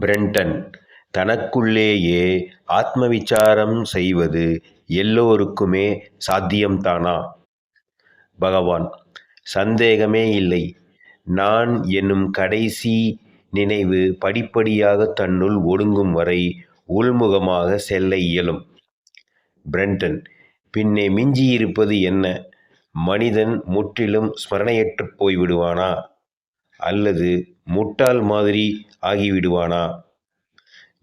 Brendan தனக்குள்ளேயே ஆத்மவிச்சாரம் செய்வது எல்லோருக்குமே சாத்தியம்தானா? பகவான் சந்தேகமே இல்லை. நான் என்னும் கடைசி நினைவு படிப்படியாக தன்னுள் ஒடுங்கும் வரை உள்முகமாக செல்ல இயலும். பிரெண்டன் பின்னே மிஞ்சியிருப்பது என்ன? மனிதன் முற்றிலும் ஸ்மரணையற்றுப் போய் விடுவானா? அல்லது முட்டாள் மாதிரி ஆகிவிடுவானா?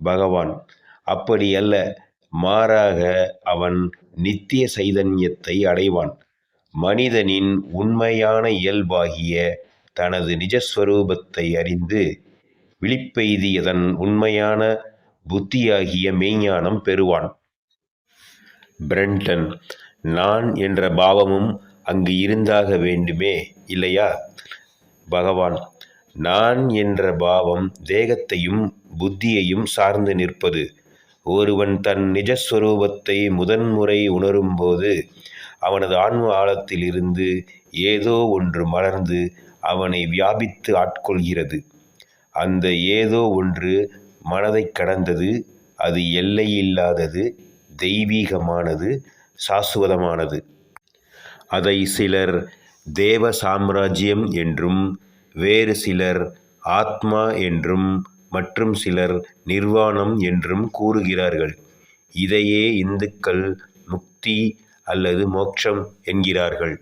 பகவான் அப்படியல்ல. மாறாக அவன் நித்திய சைதன்யத்தை அடைவான். மனிதனின் உண்மையான இயல்பாகிய தனது நிஜஸ்வரூபத்தை அறிந்து விழிப்பெய்தியதன் உண்மையான புத்தியாகிய மெய்ஞானம் பெறுவான். பிரண்டன் நான் என்ற பாவமும் அங்கு இருந்தாக வேண்டுமே இல்லையா? பகவான் நான் என்ற பாவம் தேகத்தையும் புத்தியையும் சார்ந்து நிற்பது. ஒருவன் தன் நிஜஸ்வரூபத்தை முதன்முறை உணரும்போது அவனது ஆன்ம ஆழத்திலிருந்து ஏதோ ஒன்று மலர்ந்து அவனை வியாபித்து ஆட்கொள்கிறது. அந்த ஏதோ ஒன்று மனதைக் கடந்தது. அது எல்லையில்லாதது தெய்வீகமானது சாசுவதமானது. அதை சிலர் தேவ சாம்ராஜ்யம் என்றும் வேறு சிலர் ஆத்மா என்றும் மற்றும் சிலர் நிர்வாணம் என்றும் கூறுகிறார்கள். இதையே இந்துக்கள் முக்தி அல்லது மோக்ஷம் என்கிறார்கள்.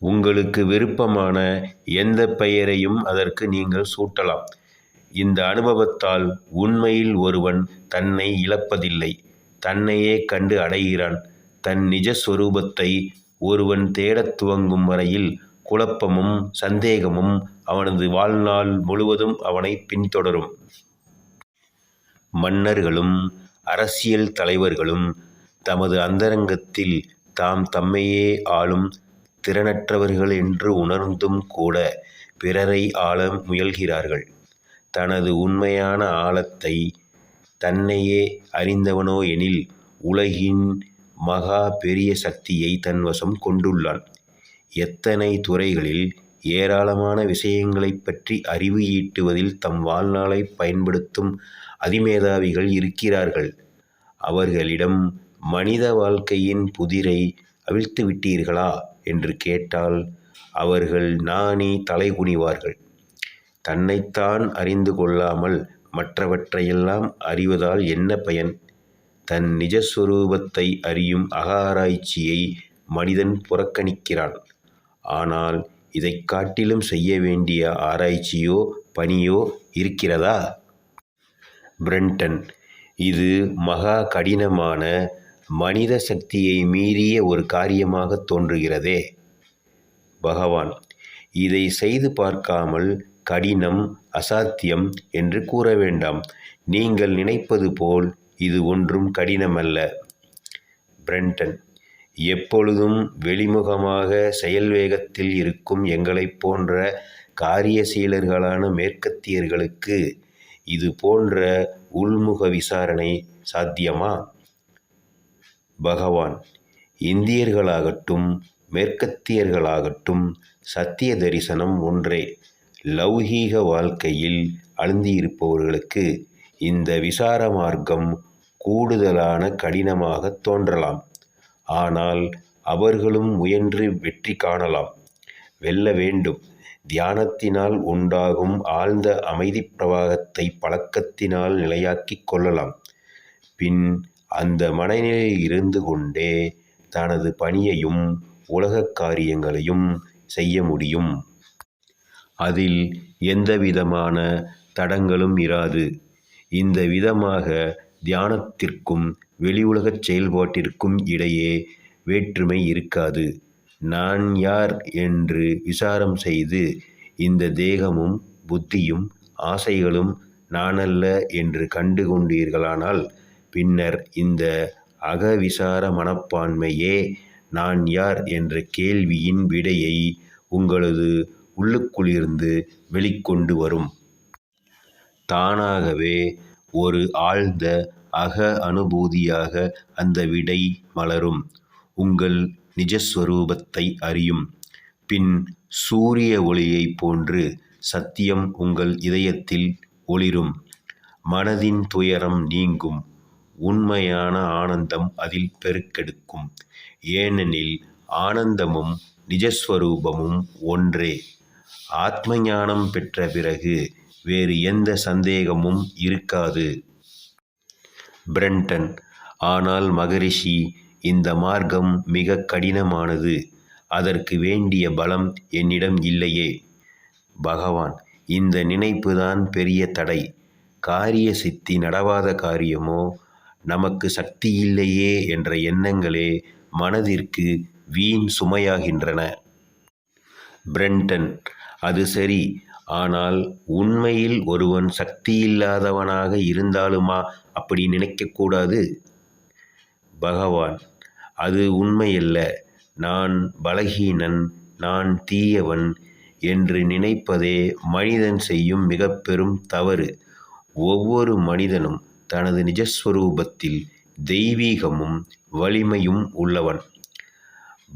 உங்களுக்கு விருப்பமான எந்த பெயரையும் அதற்கு நீங்கள் சூட்டலாம். இந்த அனுபவத்தால் உண்மையில் ஒருவன் தன்னை இழப்பதில்லை. தன்னையே கண்டு அடைகிறான். தன் நிஜஸ்வரூபத்தை ஒருவன் தேடத் துவங்கும் வரையில் குழப்பமும் சந்தேகமும் அவனது வாழ்நாள் முழுவதும் அவனை பின்தொடரும். மன்னர்களும் அரசியல் தலைவர்களும் தமது அந்தரங்கத்தில் தாம் தம்மையே ஆளும் திறனற்றவர்களென்று உணர்ந்தும் கூட பிறரை ஆள முயல்கிறார்கள். தனது உண்மையான ஆழத்தை தன்னையே அறிந்தவனோ எனில் உலகின் மகா பெரிய சக்தியை தன்வசம் கொண்டுள்ளான். எத்தனை துறைகளில் ஏராளமான விஷயங்களைப் பற்றி அறிவு ஈட்டுவதில் தம் வாழ்நாளைப் பயன்படுத்தும் அதிமேதாவிகள் இருக்கிறார்கள். அவர்களிடம் மனித வாழ்க்கையின் புதிரை அவிழ்த்துவிட்டீர்களா? என்று கேட்டால் அவர்கள் நாணி தலைகுனிவார்கள். தன்னைத்தான் அறிந்து கொள்ளாமல் மற்றவற்றையெல்லாம் அறிவதால் என்ன பயன்? தன் நிஜஸ்வரூபத்தை அறியும் அகாராய்ச்சியை மனிதன் புறக்கணிக்கிறான். ஆனால் இதைக் காட்டிலும் செய்ய வேண்டிய ஆராய்ச்சியோ பணியோ இருக்கிறதா? பிரண்டன் இது மகா கடினமான மனித சக்தியை மீறிய ஒரு காரியமாக தோன்றுகிறதே. பகவான் இதை செய்து பார்க்காமல் கடினம் அசாத்தியம் என்று கூற வேண்டாம் நீங்கள் நினைப்பது போல் இது ஒன்றும் கடினமல்ல. பிரெண்டன் எப்பொழுதும் வெளிமுகமாக செயல்வேகத்தில் இருக்கும் எங்களைப் போன்ற காரியசீலர்களான மேற்கத்தியர்களுக்கு இது போன்ற உள்முக விசாரணை சாத்தியமா? பகவான் இந்தியர்களாகட்டும் மேற்கத்தியர்களாகட்டும் சத்திய தரிசனம் ஒன்றே. லௌகீக வாழ்க்கையில் அழுந்தியிருப்பவர்களுக்கு இந்த விசார மார்க்கம் கூடுதலான கடினமாக தோன்றலாம். ஆனால் அவர்களும் முயன்று வெற்றி காணலாம். வெல்ல வேண்டும். தியானத்தினால் உண்டாகும் ஆழ்ந்த அமைதி பிரவாகத்தை பழக்கத்தினால் நிலையாக்கிக் கொள்ளலாம். பின் அந்த மனநிலையில் இருந்து கொண்டே தனது பணியையும் உலகக் காரியங்களையும் செய்ய முடியும். அதில் எந்தவிதமான தடங்களும் இராது. இந்த விதமாக தியானத்திற்கும் வெளி உலகச் செயல்பாட்டிற்கும் இடையே வேற்றுமை இருக்காது. நான் யார் என்று விசாரம் செய்து இந்த தேகமும் புத்தியும் ஆசைகளும் நானல்ல என்று கண்டு கொண்டீர்களானால் பின்னர் இந்த அகவிசார மனப்பான்மையே நான் யார் என்ற கேள்வியின் விடையை உங்களது உள்ளுக்குள்ளிருந்து வெளிக்கொண்டு வரும். தானாகவே ஒரு ஆழ்ந்த அக அனுபூதியாக அந்த விடை மலரும். உங்கள் நிஜஸ்வரூபத்தை அறியும். பின் சூரிய ஒளியைப் போன்று சத்தியம் உங்கள் இதயத்தில் ஒளிரும் மனதின் துயரம் நீங்கும் உண்மையான ஆனந்தம் அதில் பெருக்கெடுக்கும் ஏனெனில் ஆனந்தமும் நிஜஸ்வரூபமும் ஒன்றே ஆத்ம ஞானம் பெற்ற பிறகு வேறு எந்த சந்தேகமும் இருக்காது. பிரண்டன் ஆனால் மகரிஷி இந்த மார்க்கம் மிக கடினமானது. அதற்கு வேண்டிய பலம் என்னிடம் இல்லையே. பகவான் இந்த நினைப்புதான் பெரிய தடை. காரிய சித்தி நடவாத காரியமோ? நமக்கு சக்தி இல்லையே என்ற எண்ணங்களே மனதிற்கு வீண் சுமையாகின்றன. பிரண்டன் அது சரி. ஆனால் உண்மையில் ஒருவன் சக்தியில்லாதவனாக இருந்தாலுமா அப்படி நினைக்கக்கூடாது? பகவான் அது உண்மையல்ல. நான் பலகீனன் நான் தீயவன் என்று நினைப்பதே மனிதன் செய்யும் மிக பெரும் தவறு. ஒவ்வொரு மனிதனும் தனது நிஜஸ்வரூபத்தில் தெய்வீகமும் வலிமையும் உள்ளவன்.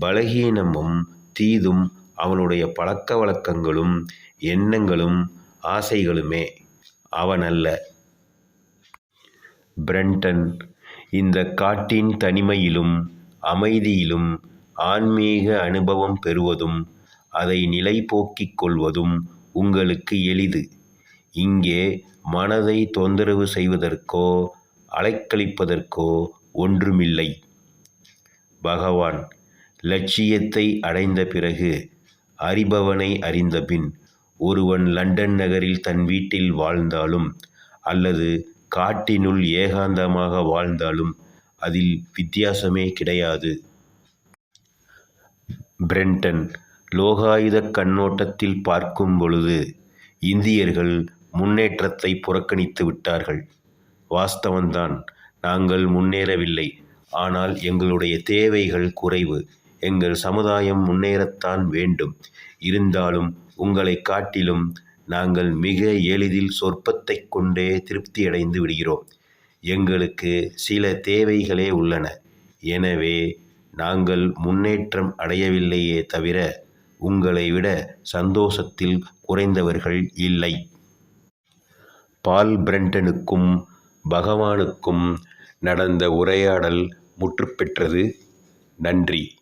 பலகீனமும் தீதும் அவனுடைய பழக்க வழக்கங்களும் எண்ணங்களும் ஆசைகளுமே அவனல்ல. பிரண்டன் இந்த காட்டின் தனிமையிலும் அமைதியிலும் ஆன்மீக அனுபவம் பெறுவதும் அதை நிலைபோக்கிக் கொள்வதும் உங்களுக்கு எளிது. இங்கே மனதை தொந்தரவு செய்வதற்கோ அலைக்கழிப்பதற்கோ ஒன்றுமில்லை. பகவான் லட்சியத்தை அடைந்த பிறகு அறிபவனை அறிந்தபின் ஒருவன் லண்டன் நகரில் தன் வீட்டில் வாழ்ந்தாலும் அல்லது காட்டினுள் ஏகாந்தமாக வாழ்ந்தாலும் அதில் வித்தியாசமே கிடையாது. பிரெண்டன் லோகாயுதக் கண்ணோட்டத்தில் பார்க்கும் பொழுது இந்தியர்கள் முன்னேற்றத்தை புறக்கணித்து விட்டார்கள். வாஸ்தவந்தான் நாங்கள் முன்னேறவில்லை. ஆனால் எங்களுடைய தேவைகள் குறைவு. எங்கள் சமுதாயம் முன்னேறத்தான் வேண்டும். இருந்தாலும் உங்களை காட்டிலும் நாங்கள் மிக எளிதில் சொற்பத்தைக் கொண்டே திருப்தியடைந்து விடுகிறோம். எங்களுக்கு சில தேவைகளே உள்ளன. எனவே நாங்கள் முன்னேற்றம் அடையவில்லையே தவிர உங்களை விட சந்தோஷத்தில் குறைந்தவர்கள் இல்லை. பால் பிரண்டனுக்கும் பகவானுக்கும் நடந்த உரையாடல் முற்றுப்பெற்றது. நன்றி.